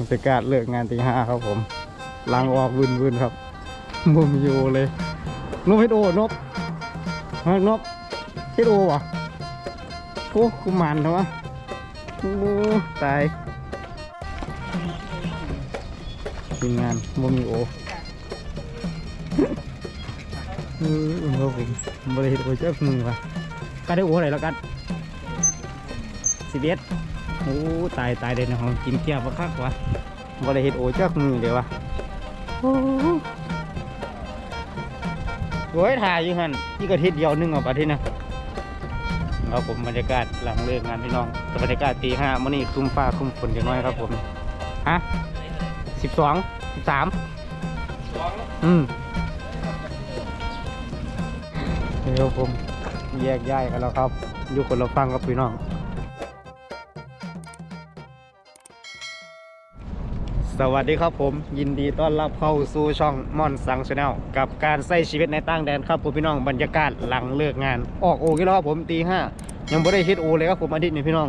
บรรยากาศเลิกงานตีห้าครับผมล้างออกวุ่นวุ่นครับมุมอยู่เลยนบเฮดโอนบฮะนบเฮดโอวะโอ้คุมันนะวะโอ้ตายทีมงานมุมมีโอเออครับผมบริเฮดโอเจ้ามือวะกัดได้โออะไรแล้วกันสิบเอ็ด โอ้ตายตายเลยนะของกินเกี๊ยวบักคักวะบริเฮ็ดโอจักมือเดี๋ยววะโอ้โหโอ้ยถ่ายอยู่หันที่กระทิศเดียวนึงเออกประเทศนะครับผมบรรยากาศหลังเลิกงานพี่น้องต่บรรยากาศตีห้ามื่อนี้ครึ้มฟ้าครึ้มฝนอย่างน้อยครับผมฮะสิบสองสิบสามอืมเดี๋ยวผมแยกย้ายกันแล้วครับ อยู่คนละฟังกับพี่น้อง สวัสดีครับผม ยินดีต้อนรับเข้าสู่ช่องม่อนสังชาแนลกับการใช้ชีวิตในต่างแดนครับผมพี่น้องบรรยากาศหลังเลิกงาน ออกโอกี่รอบผมตีห้ายังไม่ได้ฮิตโอเลยครับผมอาทิตย์นี้พี่น้อง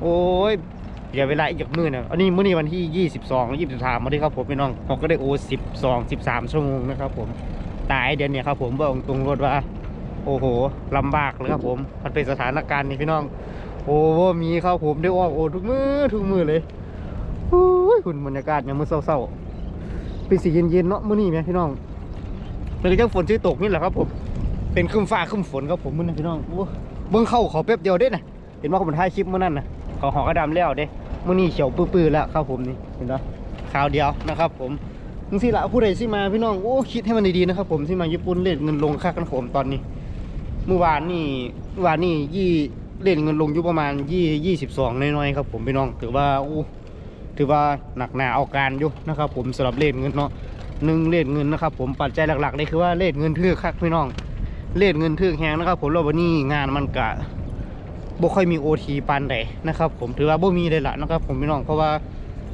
โอ้ยเดี๋ยวเวลาอีกมือนะอันนี้มื้อนี้วันที่ 22 23มาที่ครับผมพี่น้องผมก็ได้โอ12 13ชั่วโมงนะครับผมตายเดือนเนี้ยครับผมบอกตรงรถว่า โอ้โหลำบากเลยครับผมมันเป็นสถานการณ์นี้พี่น้อง โอ้มีครับผมได้ออกโอทุกมือทุกมือเลยโอ้ ยคุณบรรยากาศยังมือเศร้าๆเป็นสีเย็นๆเนาะมื้อนี้ไหมพี่น้องเป็นจังฝนชื่ตกนี่แหละครับผมเป็นครึ้มฟ้าครึ้มฝนครับผมมื้อนี้พี่น้องเบิ่งเข้าขอแป๊บเดียวเด้นะเห็นว่าผมถ่ายคลิปเมื้อนั้นนะเขาหอกระดำแล้วเด้มื้อนี้เขียวปื้อๆแล้วครับผมนี่เห็นปะข่าวเดียวนะครับ ผมนึงสิละผู้ใดสิมาพี่น้องโอ้คิดให้มันดีๆนะครับผมสิมาญี่ปุ่นเล่นเงินลงค่ากันผมตอนนี้เมื่อวานนี่เมื่อวานนี่ยี่เล่นเงินลงอยู่ประมาณยี่ยี่สิบสองน้อยๆครับผมพี่น้องถือว่าอู้ ถือว่าหนักหนาเอาการอยู่นะครับ ผมสำหรับเล่นเงินเนาะหนึ่งเล่นเงินนะครับผมปัจจัยหลักๆเลยคือว่าเล่นเงินทื่อคักพี่น้องเล่นเงินทื่อแหงนะครับ ผมแล้ววันนี้งานมันกะบ่ค่อยมีโอทีปานใดนะครับ ผมถือว่าบ่มีเลยล่ะนะครับ ผมพี่น้องเพราะว่า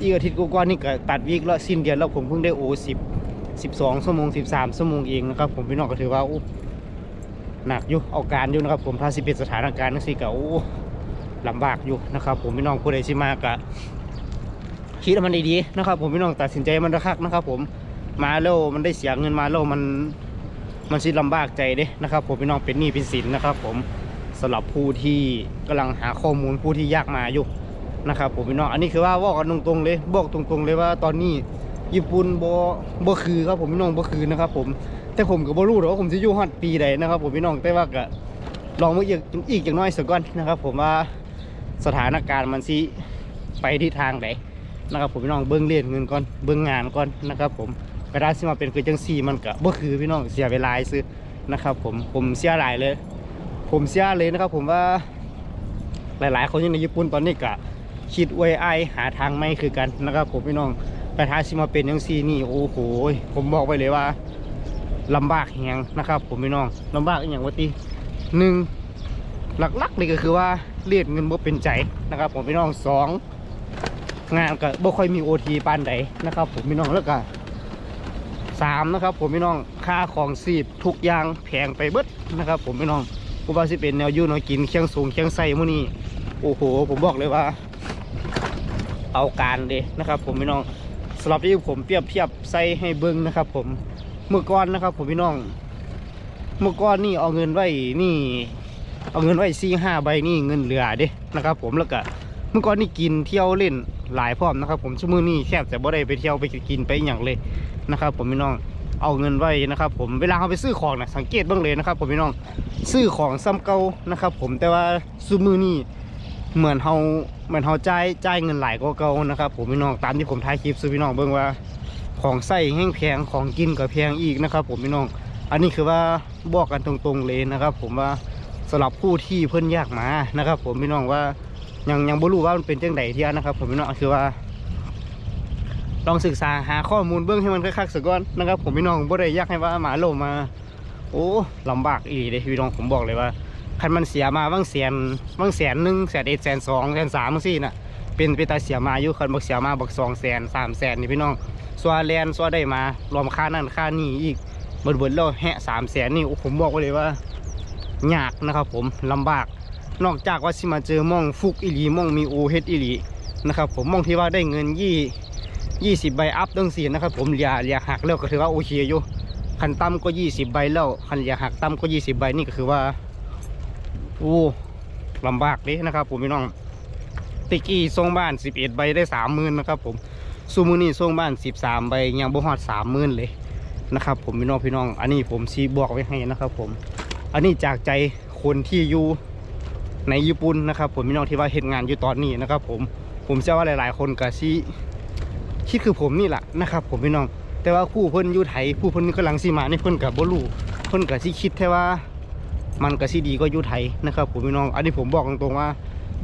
อีกอาทิตย์กว่านี่ก็ตัดวีคแล้วสิ้นเดือนแล้วผมเพิ่งได้โอสิบสิบสองชั่วโมงสิบสามชั่วโมงเองนะครับ ผมพี่น้องก็ถือว่าอู้หนักอยู่เอาการอยู่นะครับ ผมถ้าสิเป็นสถานการณ์นั่นสิก็โอ้ลำบากอยู่นะครับ ผมพี่น้องผู้ใดสิมากะ คิดมันดีๆนะครับ ผมพี่น้องตัดสินใจมันระคักนะครับ ผมมาแล้วมันได้เสียเงินมาแล้วมันมันสิลำบากใจเด้นะครับ ผมพี่น้องเป็นหนี้เป็นสินนะครับ ผมสำหรับผู้ที่กำลังหาข้อมูลผู้ที่ยากมาอยู่นะครับผมพี่น้องอันนี้คือว่าบอกกันตรงๆเลยบอกตรงๆเลยว่าตอนนี้ญี่ปุ่นบ่บ่คือครับผมพี่น้องบ่คือนะครับ ผมแต่ผมก็บ่รู้หรอกว่าผมจะอยู่ฮอดปีใดนะครับ ผมพี่น้องแต่ว่าก็ลองมาอีกอีกอย่างน้อยสักก่อนนะครับ ผมว่าสถานการณ์มันสิไปที่ทางไหน นะครับผมพี่น้องเบิ้งเรียนเงินก่อนเบิ้งงานก่อนนะครับผมกระดาษที่มาเป็นคือจังซี่มันก็บ่คือพี่น้องเสียเวลาซื้อนะครับผมผมเสียหลายเลย ผมเสียเลยนะครับผมว่าหลาย ๆ คนอยู่ในญี่ปุ่นตอนนี้ก็คิดไว้ไอหาทางไม่คือกันนะครับผมพี่น้องกระทาที่มาเป็นจังซี่นี่โอ้โหผมบอกไว้เลยว่าลำบากแหงนะครับผมพี่น้องลำบากอย่างว่าติหนึ่งหลักๆเลยก็คือว่าเรียนเงินบ่เป็นใจนะครับผมพี่น้องสอง งานก็บ่ค่อยมีโอทีปานใดนะครับ ผมพี่น้องแล้วก็สามนะครับ ผมพี่น้องค่าของซีดทุกอย่างแพงไปเบิดนะครับ ผมพี่น้องกูว่าสิเป็นแนวอยูแนวกินเคียงสูงเคียงใส่มื้อนี้โอ้โห ผมบอกเลยว่า เอาการเลยนะครับ ผมพี่น้องสำหรับที่ผมเปรียบเทียบใส่ให้เบิ้งนะครับ ผมเมื่อก่อนนะครับ ผมพี่น้อง เมื่อก่อนนี่เอาเงินไว้นี่ เอาเงินไว้สี่ห้าใบนี่เงินเหลือเด้นะครับ ผมแล้วก็เมื่อก่อนนี่กินเที่ยวเล่น หลายพร้อมนะครับ ผมชั่วโมงนี้แทบจะบ่ได้ไปเที่ยวไปกินไปอย่างเลยนะครับ ผมพี่น้องเอาเงินไว้นะครับ ผมเวลาเขาไปซื้อของนะสังเกตบ้างเลยนะครับ ผมพี่น้องซื้อของซ้ำเก่านะครับ ผมแต่ว่าซูมือนี่เหมือนเขาเหมือนเขาจ่ายจ่ายเงินหลายกว่าเก่านะครับ ผมพี่น้องตามที่ผมถ่ายคลิปซื้อพี่น้องเบิ่งว่าของใส่แห้งแพงของกินก็แพงอีกนะครับ ผมพี่น้อง อันนี้คือว่าบอกกันตรงๆเลยนะครับ ผมว่าสำหรับผู้ที่เพิ่นยากมานะครับ ผมพี่น้องว่า ยังยังบ่รู้ว่ามันเป็นจังไดเที่ยนะครับ ผมพี่น้องคือว่า ลองศึกษาหาข้อมูลเบื้องให้มันคักๆสักก่อนนะครับ ผมพี่น้องบ่ได้อยากให้ว่าหมาโลมาโอ้ลำบากอีเลยพี่น้องผมบอกเลยว่าคันมันเสียมาบางแสนบางแสนหนึ่งแสนเอ็ดแสนสองแสนสามสี่น่ะเป็นไปตาเสียมาอยู่คันบักเสียมาบักสองแสนสามแสนนี่พี่น้องสวนแลนสวนได้มารวมค่านั่นค่านี่อีกเบิดๆแล้วแฮะสามแสนนี่โอ้ผมบอกไว้เลยว่ายากนะครับผมลำบาก นอกจากว่าสิมาเจอหมองฟุกอีหลีหมองมีโอเฮดอีหลีนะครับผมหมองที่ว่าได้เงินยี่ยี่สิบใบอัพตั้งสี่นะครับผมอย่าอย่าหักแล้วก็ถือว่าโอเคอยู่คันต่ำก็ยี่สิบใบแล้วคันอย่าหักต่ำก็ยี่สิบใบนี่ก็คือว่าโอ้ลำบากเลยนะครับ ผมพี่น้องติกี้ส่งบ้านสิบเอ็ดใบได้สามหมื่นนะครับผมซูมือนี่ส่งบ้านสิบสามใบยังบ่ฮอดสามหมื่นเลยนะครับ ผมพี่น้องพี่น้อง อันนี้ผมซีบอกไว้ให้นะครับ ผม อันนี้จากใจคนที่อยู่ ในญี่ปุ่นนะครับผมพี่น้องที่ว่าเห็นงานอยู่ตอนนี้นะครับผมผมเชื่อว่าหลาย ๆ คนก็ซีคิดคือผมนี่แหละนะครับ ผมพี่น้อง แต่ว่าผู้เพิ่นอยู่ไทยผู้เพิ่นกำลังสิมานี่เพิ่นกับบ่รู้เพิ่นกับสิคิดแค่ว่า มันก็สิดีก็อยู่ไทยนะครับผมพี่น้อง อันนี้ผมบอกตรงๆว่า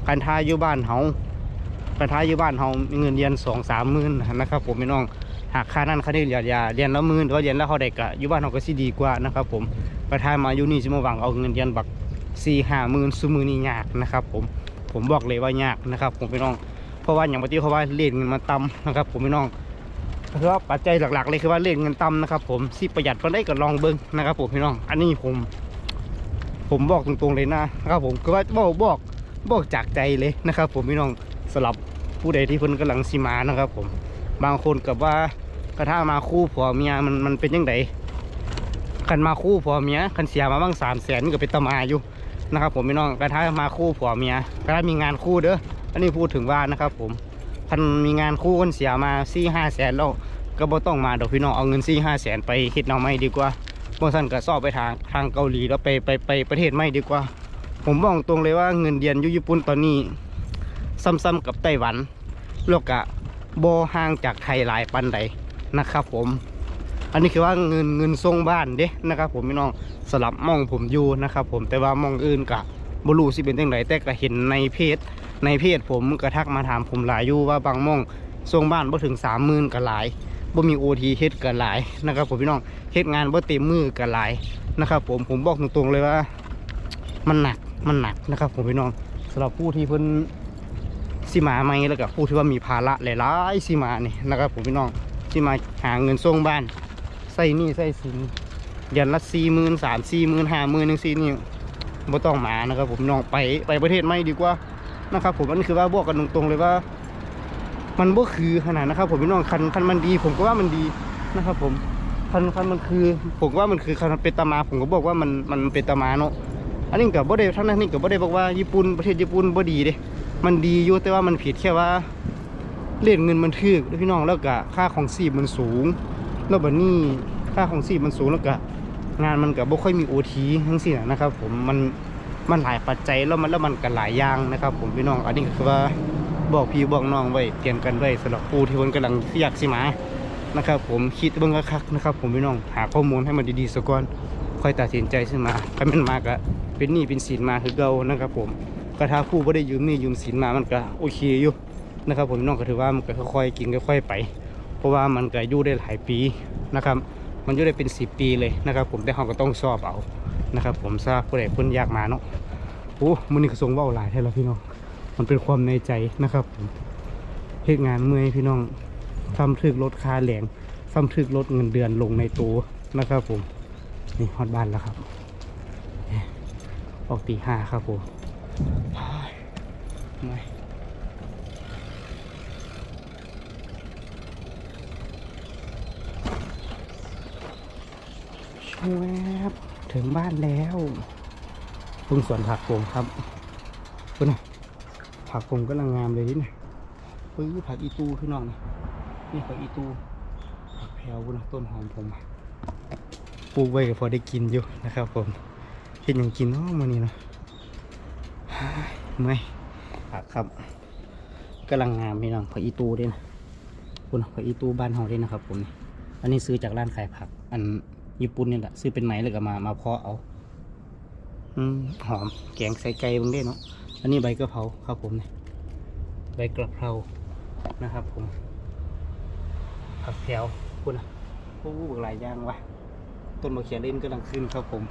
การทายอยู่บ้านเฮาการทายอยู่บ้านเฮามีเงินเรียนสองสามหมื่นนะครับ ผมพี่น้องหากค่านั้นค่านี้อย่าอย่าเรียนละหมื่นหรือว่าเรียนแล้วเขาได้กะอยู่บ้านเฮาก็สิดีกว่านะครับ ผมการทายมาอยู่นี่สิมาหวังเอาเงินเรียนบัก สี่ห้าหมื่นซุมือนี่ยากนะครับ ผมผมบอกเลยว่ายากนะครับ ผมพี่น้อง เพราะว่าอย่างปกติเพราะว่าเลนเงินมันต่ำนะครับ ผมพี่น้องคือว่าปัจจัยหลักๆเลยคือว่าเลนเงินต่ำนะครับ ผมสิประหยัดก็ได้ก็ลองเบิ้งนะครับผมพี่น้อง อันนี้ผม ผมบอกตรงๆเลยนะครับ ผมคือว่าบอกบอกบอกจากใจเลยนะครับ ผมพี่น้องสำหรับผู้ใดที่เพิ่นกำลังสิมานะครับ ผมบางคนกับว่ากระท่ามาคู่ผัวเมียมันมันเป็นยังไงคันมาคู่ผัวเมียคันเสียมาบ้างสามแสนก็เป็นตมาอยู่ นะครับผมพี่น้องกระท่ามาคู่ผัวเมียกระท่ามีงานคู่เด้ออันนี้พูดถึงว่านะครับ ผมพันมีงานคู่คนเสียมาสี่ห้าแสนแล้วก็บ่ต้องมาดอกพี่น้องเอาเงินสี่ห้าแสนไปเฮ็ดเอาไม่ดีกว่าบางท่านก็สอบไปทางทางเกาหลีแล้วไปไปไปประเทศไม่ดีกว่า ผมบอกตรงเลยว่าเงินเดือนอยู่ญี่ปุ่นตอนนี้ ซ้ำๆกับไต้หวันแล้วก็บ่ห่างจากไทยหลายปันใดนะครับผม อันนี้คือว่าเงินเงินส่งบ้านเด้นะครับ ผมพี่น้องสลับมองผมอยู่นะครับ ผมแต่ว่ามองอื่นกะบรูสิเป็นจังไดแต่ก็เห็นในเพจในเพจผมกระทักมาถามผมหลายอยู่ว่าบางมองส่งบ้านบ่ถึงสามหมื่นก็หลายบ่มีโอทีเฮ็ดก็หลายนะครับผมพี่น้องเฮ็ดงานบ่เต็มมือก็หลายนะครับ ผมผมบอกตรงๆเลยว่า มันหนักมันหนักนะครับ ผมพี่น้องสำหรับผู้ที่เพิ่นสิมาใหมแล้วก็ผู้ที่ว่ามีภาระหลายๆสิมานี่นะครับ ผมพี่น้องที่มาหาเงินส่งบ้าน ใส่หนี่ใส่สินเดือนละสี่หมื่นสามสี่หมื่นห้าหมื่นหนึ่งสี่นี่บ่ต้องมานะครับ ผมน้องไปไปประเทศไม่ดีกว่านะครับ ผมอันนี้คือว่าบอกกันตรงๆเลยว่า มันบ่คือขนาดนะครับ ผมพี่น้องคันคันมันดี ผมก็ว่ามันดีนะครับ ผมคันคันมันคือ ผมว่ามันคือคันเป็นตามา ผมก็บอกว่ามันมันเป็นตามาเนาะอันนี้กับบ่ได้ทั้งนั้นนี่กับบ่ได้บอกว่าญี่ปุ่นประเทศญี่ปุ่นบ่ดีเด้มันดีอยู่แต่ว่ามันผิดแค่ว่าเล่นเงินมันถึกพี่น้องแล้วก็ค่าของสีมันสูง แล้วบัดนี้ค่าของสีมันสูงแล้วก็งานมันก็บ่ค่อยมีโอทีทั้งสิ้นนะครับ ผมมันมันหลายปัจจัยแล้วมันแล้วมันกันหลายอย่างนะครับ ผมพี่น้องอันนี้ก็คือว่าบอกพี่บอกน้องไว้เตรียมกันไว้สำหรับผู้ที่เพิ่นกำลังอยากสิมานะครับ ผมคิดเบิ่งคักนะครับ ผมพี่น้องหาข้อมูลให้มันดีๆซะก่อนค่อยตัดสินใจขึ้นมาถ้ามันมาก็เป็นหนี้เป็นสินมาคือเก่านะครับ ผมก็ถ้าผู้บ่ได้ยืมหนี้ยืมสินมามันก็โอเคอยู่นะครับ ผมน้องก็ถือว่ามันก็ค่อยๆกินค่อยๆไป ราะว่ามันก็อยู่ได้หลายปีนะครับ มันอยู่ได้เป็น10ปีเลยนะครับ ผมแต่เราก็ต้องสอบเอานะครับ ผมทราบผู้ใดเพิ่นอยากมาเนาะโอ้มันนี่กระทรงเว่าหลายแท้แล้วพี่น้องมันเป็นความในใจนะครับผมเหตุงานเมื่อยพี่น้องทำถึกลดค่าแรงทำถึกลดเงินเดือนลงในตัวนะครับ ผมนี่ฮอดบ้านแล้วครับออกตีห้าครับผมเฮ้ยเมื่ อยชวบถึงบ้านแล้วเพิ่งสวนผักผมครับเพิ่นะผักผมกำลังงามเลยนี่นะเฮ้ยผักอีตูพี่น้องนี่นี่ผักอีตูผักแพรวนะต้นหอมผมปลูกไว้ก็พอได้กินอยู่นะครับผมเห็นอย่างกินเนาะมานี่นะเฮ้ยเมื่อยผักครับกำลังงามพี่น้องผักอีตูด้วยนะคุณผักอีตูบ้านเฮาด้วยนะครับผมอันนี้ซื้อจากร้านขายผัก อัน ญี่ปุ่นนี่แหละซื้อเป็นไหมแล้วก็มามาเพาะเอา อืมหอมแกงใส่ไก่บางเด้เนาะอันนี้ใบกระเพราครับผมเนี่ยใบกระเพรานะครับผมผักแถวคุณนะโอ้โหหลายอย่างวะต้นมะเขือเล่นกำลังขึ้นครับผม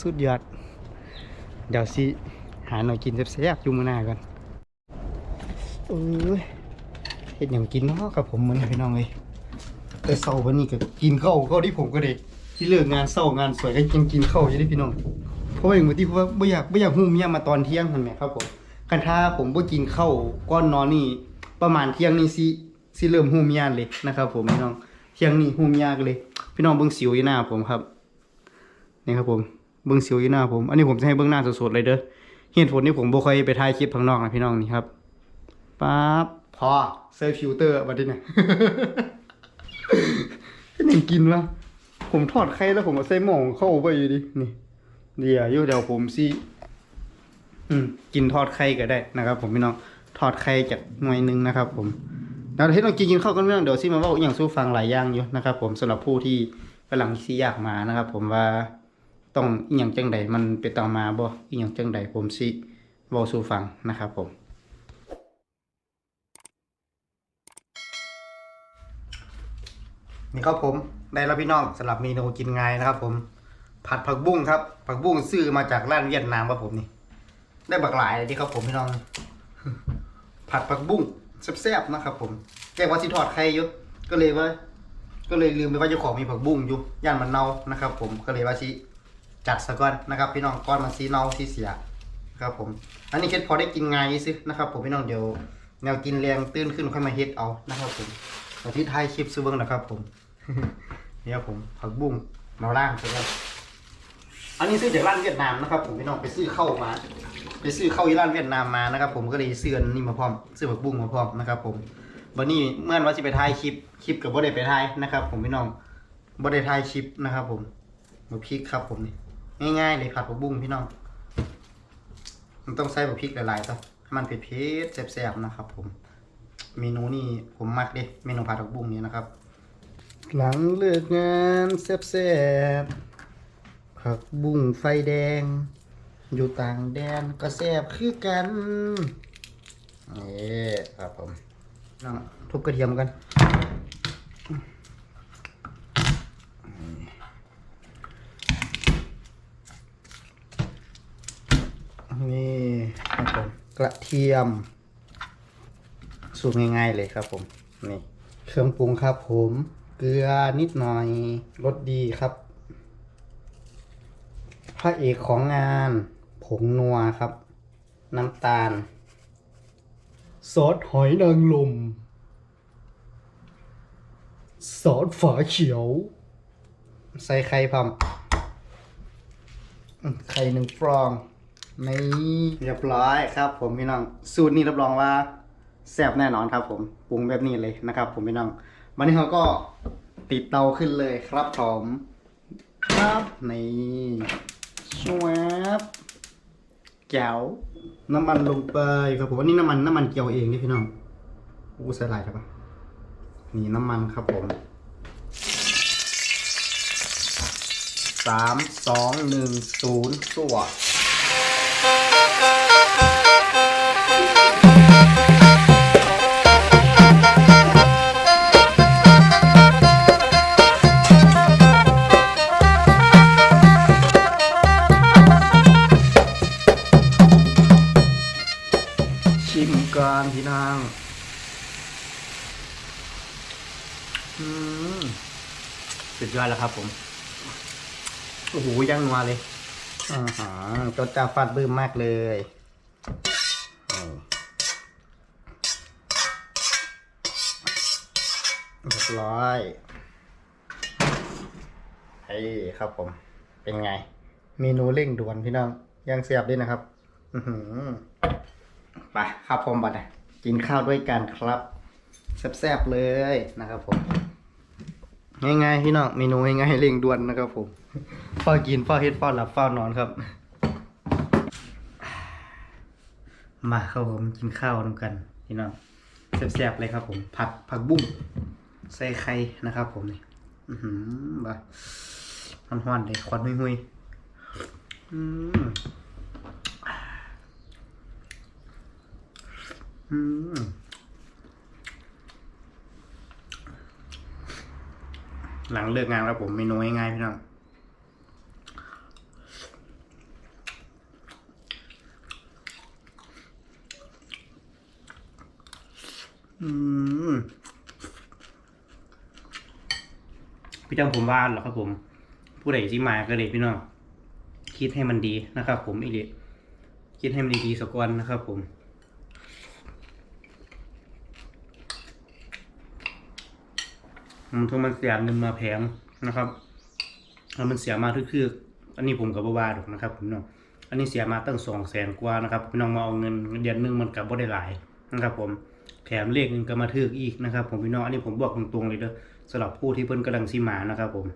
สุดยอด เดี๋ยวสิหาหน่อยกินแซ่บๆอยู่มือหน้ากันเอ้ยเห็นอย่างกินเนาะกับผมเหมือนพี่น้องเลยแต่เศร้าวันนี้ก็กินข้าวก็ที่ผมก็เด็ก ที่เลิกงานเศร้างานสวยก็ยังกินข้าวอยู่ที่พี่น้อง เพราะว่าอย่างที่ผมว่าไม่อยากไม่อยากหูเมียมาตอนเที่ยงนั่นแหละครับผมกันถ้าผมบ่กินข้าวก้อนนอนนี่ ประมาณเที่ยงนี่สิสิเริ่มหูมยาเลยนะครับ ผมพี่น้องเที่ยงนี้หูมยากเลย พี่น้องเบิ่งสิวอยู่หน้าผมครับนี่ครับผมเบิ่งสิวอยู่หน้าผม อันนี้ผมจะให้เบิ่งหน้าสดๆเลยเด้อเหตุผลที่ผมบ่ค่อยไปถ่ายคลิปข้างนอกนะพี่น้องนี่ครับป๊าบพอใส่ฟิลเตอร์บัดนี้เนี่ยเป็นยังกินวะ ผมทอดไข่แล้วผมเอาใส่หม้อเข้าไปอยู่ดิ นี่ เดี๋ยวอยู่เดี๋ยวผมสิอืม กินทอดไข่ก็ได้นะครับ ผมพี่น้อง ทอดไข่จากหน่วยหนึ่งนะครับ ผมแล้วที่เรากินกินข้าวกันเรื่องเดี๋ยวซิมาว่าอย่างสู้ฟังหลายอย่างอยู่นะครับ ผมสำหรับผู้ที่กำลังซีอยากมานะครับ ผมว่าต้องอย่างจังใดมันเป็นต่อมาบ่อย่างจังใดผมสิเว้าสู่ฟังนะครับ ผม นี่ครับผมได้แล้วพี่น้องสำหรับเมนูกินง่ายนะครับ ผมผัดผักบุ้งครับ ผักบุ้งซื้อมาจากร้านเวียดนามครับผมนี่ ได้บักหลายเลยที่ครับผมพี่น้อง ผัดผักบุ้งแซ่บๆนะครับ ผมแกว่าสิทอดไข่อยู่ก็เลยว่า ก็เลยลืมไปว่าเจ้าของมีผักบุ้งอยู่ย่านมันเน่านะครับ ผมก็เลยว่าสิจัดซะก่อนนะครับ พี่น้องก้อนมันสีเน่าสีเสียครับผมอันนี้เค็ดพอได้กินง่ายซินะครับ ผมพี่น้องเดี๋ยวแนวกินแรงตื่นขึ้นค่อยมาเฮ็ดเอานะครับ ผมอาทิตย์ไทายคลิปซื้อเบิ้งนะครับ ผม เนี่ยผมผักบุ้งมาล่างใช่ไหมอันนี้ซื้อจากร้านเวียดนามนะครับ ผมพี่น้องไปซื้อเข้ามา ไปซื้อเข้าที่ร้านเวียดนามมานะครับ ผมก็เลยซื้อนนี้มาพร้อมซื้อผักบุ้งมาพร้อมนะครับ ผมวันนี้เมื่อว่าจะไปถ่ายคลิปคลิปกับบ่ได้ไปถ่ายนะครับ ผมพี่น้องบ่ได้ถ่ายคลิปนะครับ ผมมาพริกครับ ผมนี่ง่ายๆเลยผัดผักบุ้งพี่น้อง มันต้องใส่ผักพริกหลายๆต่อให้มันเผ็ดๆแซ่บๆนะครับ ผม เมนูนี่ผมมักเด้เมนูผัดผักบุ้งนี้นะครับ หลังเลิกงานแซ่บๆผักบุ้งไฟแดง อยู่ต่างแดนก็แซบคือกันนี่ครับผมน้องทุบกระเทียมกัน นี่ครับผมกระเทียม สูตรง่ายๆเลยครับผม นี่ เครื่องปรุงครับผม เกลือนิดหน่อยรสดีครับ พระเอกของงาน ผงนัวครับ น้ำตาล ซอสหอยนางรมซอสฝาเขียว ใส่ไข่พร้อมอืมไข่หนึ่งฟองนี่เรียบร้อยครับ ผมพี่น้อง สูตรนี้รับรองว่าแซ่บแน่นอนครับ ผมปรุงแบบนี้เลยนะครับ ผมพี่น้อง วันนี้เราก็ติดเตาขึ้นเลยครับผมครับนี่ชวบแก้วน้ำมันลงไปครับผมอันนี้น้ำมันน้ำมันเกี๊ยวเองนี่พี่น้องอู้ใส่หลายใช่ปะนี่น้ำมันครับผมสามสองหนึ่งศูนย์สวด ก่อนพี่น้องสุดยอดแล้วครับผม โอ้โหยังนัวเลยอ่าฮะจดจ่าฟาดบื้มมากเลยเรียบร้อยเฮ้ยครับผม เป็นไง เมนูเร่งด่วนพี่น้อง ยังเสียบด้วยนะครับ อือหือ ไปครับผมบัดนะกินข้าวด้วยกันครับแซ่บๆเลยนะครับผมง่ายๆพี่น้องเมนูง่ายๆเร่งด่วนนะครับผมเฝ้ากินเฝ้าเฮ็ดเฝ้าหลับเฝ้านอนครับ มาครับผมกินข้าวนำกันพี่น้องแซ่บๆเลยครับผม ผัดผักบุ้งใส่ไข่นะครับ ผมนี่อือหือบ่ฮ้อนๆเลยควันหุยๆอืม อืมหลังเลิกงานแล้วผมเมนูง่ายๆพี่น้องอืมพี่จังผมว่าหรอครับผม ผู้ใดที่มาก็เลยพี่น้อง คิดให้มันดีนะครับผมอีกเลยคิดให้มันดีๆสักวันนะครับผม มันถึงมันเสียเงินมาแพงนะครับแล้วมันเสียมาคืออันนี้ผมกับบ่าดอกนะครับพี่น้องอันนี้เสียมาตั้งสองแสนกว่านะครับพี่น้องมาเอาเงินเดือนหนึงมันกับบ่ได้หลายนะครับผมแถมเลขหนึงก็มาทึกอีกนะครับ ผมพี่น้องอันนี้ผมบอกตรงๆเลยเด้อสำหรับผู้ที่เพิ่นกำลังซีมานะครับผม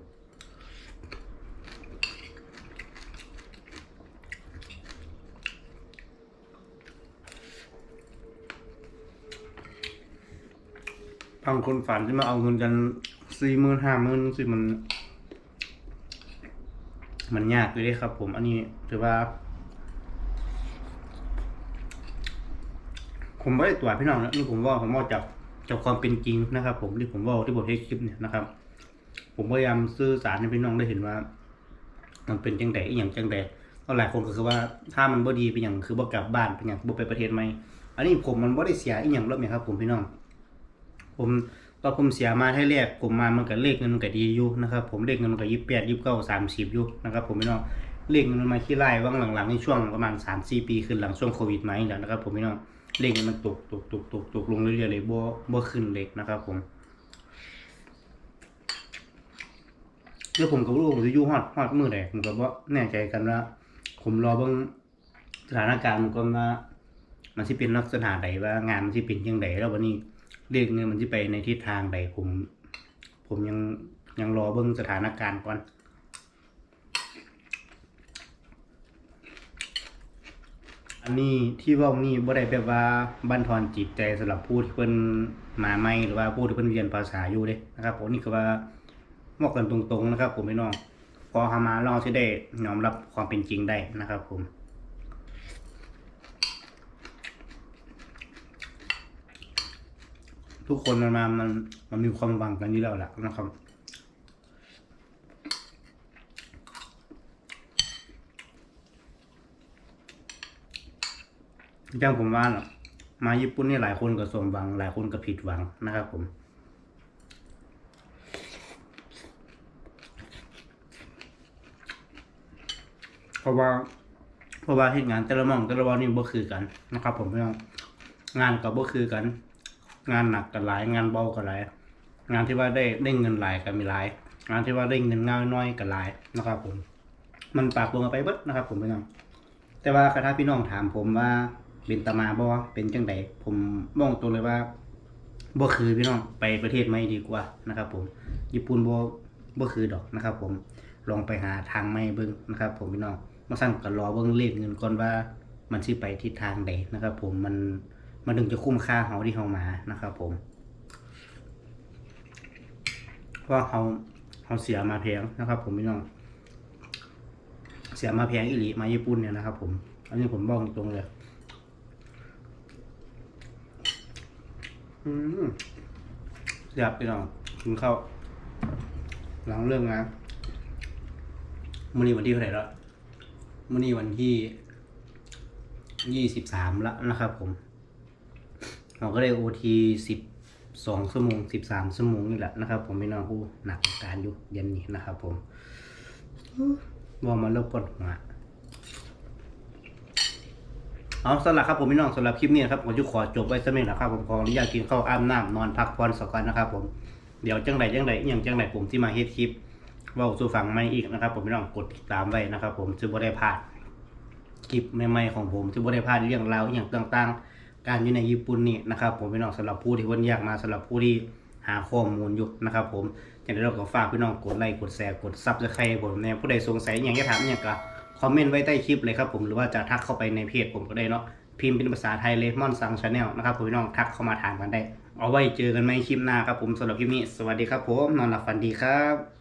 บางคนฝันที่มาเอาเงินกันสี่หมื่นห้าหมื่นสิมัน มันยากเลยครับ ผมอันนี้ถือว่า ผมไม่ได้ตรวพี่น้องนะนี่ผมว่าผมว่าจากจากความเป็นจริงนะครับ ผมที่ผมว่าที่ผมให้คลิปเนี่ยนะครับ ผมพยายามสื่อสารให้พี่น้องได้เห็นว่า มันเป็นจังไดอีหยังจังไดก็หลายคนก็คือว่าถ้ามันบ่ดีเป็นอย่างคือบ่กลับบ้านเป็นอย่างบ่ไปประเทศใหมอันนี้ผมมันบ่ได้เสียอีหยังหรอกเนี่ยครับ ผมพี่น้อง ผมตอนผมเสียมาให้แรกผมมามันก็เลขเงินมันก็ดีอยู่นะครับผมเลขเงินมันก็ยี่สิบแปดยี่สิบเก้าสามสิบอยู่นะครับผมพี่น้องเลขเงินมันมาขี้ไล่ว่างหลังๆในช่วงประมาณสามสี่ปีขึ้นหลังช่วงโควิดมาอีกแล้วนะครับผมพี่น้องเลขเงินมันตกตกตกตกตกลงเรื่อยๆเลยบ่บ่ขึ้นเลยนะครับผมเดี๋ยวผมก็บ่รู้ว่าผมจะอยู่ฮอดฮอดมื้อใดผมก็บ่แน่ใจกันว่าผมรอเบิ่งสถานการณ์มันก็ว่ามันสิเป็นลักษณะใดว่างานมันสิเป็นยังไงแล้ววันนี้ เรื่องเงินมันสิไปในทิศทางใดผม ผมยังยังรอเบิ่งสถานการณ์ก่อนอันนี้ที่ว่านี่บ่ได้แบบว่าบั่นทอนจิตใจสำหรับผู้ที่เพิ่นมาใหม่หรือว่าผู้ที่เพิ่นเรียนภาษาอยู่เด้นะครับผมนี่คือว่าบอกกันตรงๆนะครับ ผมพี่น้องพอเฮามาเราสิได้ยอมรับความเป็นจริงได้นะครับ ผม ทุกคนมันมามันมันมีความหวังกันอยู่แล้วแหละนะครับอย่างผมว่าน่ะมาญี่ปุ่นนี่หลายคนก็สมหวัง หลายคนก็ผิดหวังนะครับผมเพราะว่าเพราะว่าเหตุงานแต่ละมองแต่ละวันนี่บ่คือกันนะครับ ผมพี่น้องงานก็บ่คือกัน งานหนักกันหลาย งานเบากันหลาย งานที่ว่าได้ได้เงินหลายก็มีหลาย งานที่ว่าได้เงินง่ายน้อยก็หลายนะครับผม มันปากลงกันไปเบิดนะครับ ผมพี่น้อง แต่ว่าถ้าพี่น้องถามผมว่าเป็นตามาบ่เป็นจังไดผมบอกตัวเลยว่าบ่คือพี่น้องไปประเทศไม่ดีกว่านะครับ ผม ญี่ปุ่นบ่บ่คือดอกนะครับ ผมลองไปหาทางไม่เบิ่งนะครับ ผมพี่น้องมาสั่งก็รอเบิ่งเลขเงินก่อนว่ามันสิไปทิศทางใดนะครับ ผมมัน มันถึงจะคุ้มค่าเฮาที่เฮามานะครับ ผมเพราะเขาเขาเสียมาแพงนะครับ ผมพี่น้องเสียมาแพงอิริมาญี่ปุ่นเนี่ยนะครับ ผมอันนี้ผมบอกตรงเลยอืมอยากไปลองกินข้าวหลังเรื่องงานมื่อนี้วันที่เท่าไหร่แล้วมื่อนี้วันที่ยี่สิบสามละนะครับ ผม เราก็ได้โอทีสิบสองชั่วโมงสิบสามชั่วโมงนี่แหละนะครับ ผมไม่นอนผู้หนักการอยู่เย็นนี้นะครับ ผมว่ามาเลิกปวดหัวเอาสำหรับครับผมพี่น้องสำหรับคลิปนี้นะครับผมจะขอจบไว้สักนิดนะครับ ผมขออนุญาตกินข้าวอาบน้ำนอนพักผ่อนสักก่อนนะครับ ผมเดี๋ยวจังไรจังไรอย่างจังไรผมที่มาเฮ็ดคลิปว่าสู่ฟังไม่อีกนะครับ ผมพี่น้องกดติดตามไว้นะครับ ผมจะบ่ได้พลาดคลิปใหม่ๆของผมที่บริพลาดเรื่องราวอย่างต่าง ๆ การอยู่ในญี่ปุ่นนี่นะครับผมพี่น้องสำหรับผู้ที่วันอยากมาสำหรับผู้ที่หาข้อมูลอยู่นะครับ ผมอย่างที่เราก็ฝากพี่น้องกดไลค์กดแชร์กดซับสไครต์ผมเนี่ยผู้ใดสงสัยอย่างจะถามอย่างก็คอมเมนต์ไว้ใต้คลิปเลยครับผมหรือว่าจะทักเข้าไปในเพจผมก็ได้เนาะพิมพ์เป็นภาษาไทยเลมอนซังชาแนลนะครับผมพี่น้องทักเข้ามาถามกันได้ เอาไว้เจอกันไหมคลิปหน้าครับผมสำหรับคลิปนี้สวัสดีครับผมนอนหลับฝันดีครับ